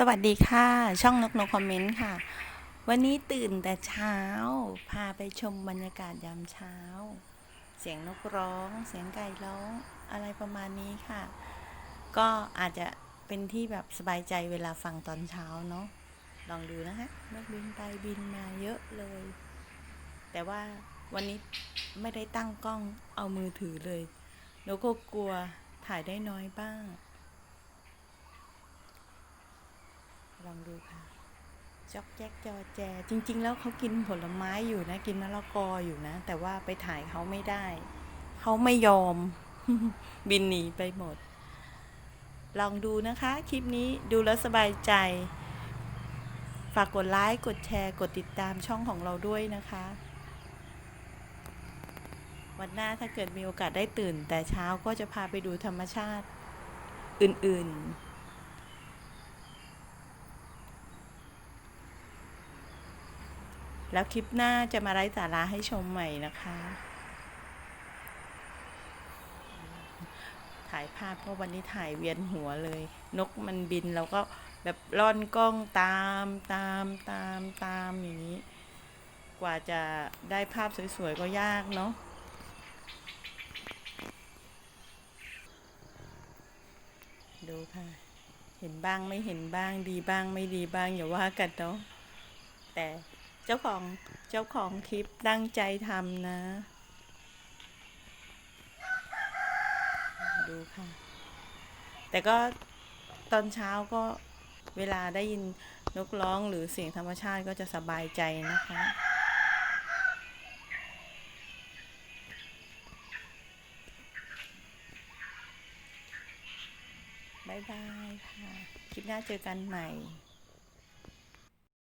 สวัสดีค่ะ ช่องนกนกคอมเมนต์ค่ะ วันนี้ตื่นแต่เช้า พาไปชมบรรยากาศยามเช้า เสียงนกร้อง เสียงไก่ร้องอะไรประมาณนี้ค่ะ ก็อาจจะเป็นที่แบบสบายใจเวลาฟังตอนเช้าเนาะลองดูนะคะนกบินไปบินมาเยอะเลย แต่ว่าวันนี้ไม่ได้ตั้งกล้องเอามือถือเลยนกก็กลัวถ่ายได้น้อยบ้าง ลองดูค่ะจอกแจ๊กจอแจ จริง ๆ แล้วเขากินผลไม้อยู่นะ กินมะละกออยู่นะ แต่ว่าไปถ่ายเขาไม่ได้ เขาไม่ยอม บินหนีไปหมด ลองดูนะคะ คลิปนี้ดูแล้วสบายใจ ฝากกดไลค์กดแชร์ กดติดตามช่องของเราด้วยนะคะ วันหน้าถ้าเกิดมีโอกาสได้ตื่น แต่เช้าก็จะพาไปดูธรรมชาติอื่น ๆ แล้วคลิปหน้าจะมาไร้สาระให้ชมใหม่นะคะ ถ่ายภาพเพราะวันนี้ถ่ายเวียนหัวเลย นกมันบินเราก็แบบล่อนกล้องตามตามตามตามอย่างนี้ กว่าจะได้ภาพสวยๆก็ยากเนาะดูค่ะ เห็นบ้างไม่เห็นบ้างดีบ้างไม่ดีบ้างอย่าว่ากันเนาะแต่ เจ้าของเจ้าของคลิปตั้งใจทำนะ ดูค่ะ แต่ก็ตอนเช้าก็เวลาได้ยินนกร้องหรือเสียงธรรมชาติก็จะสบายใจนะคะบายบายค่ะ คลิปหน้าเจอกันใหม่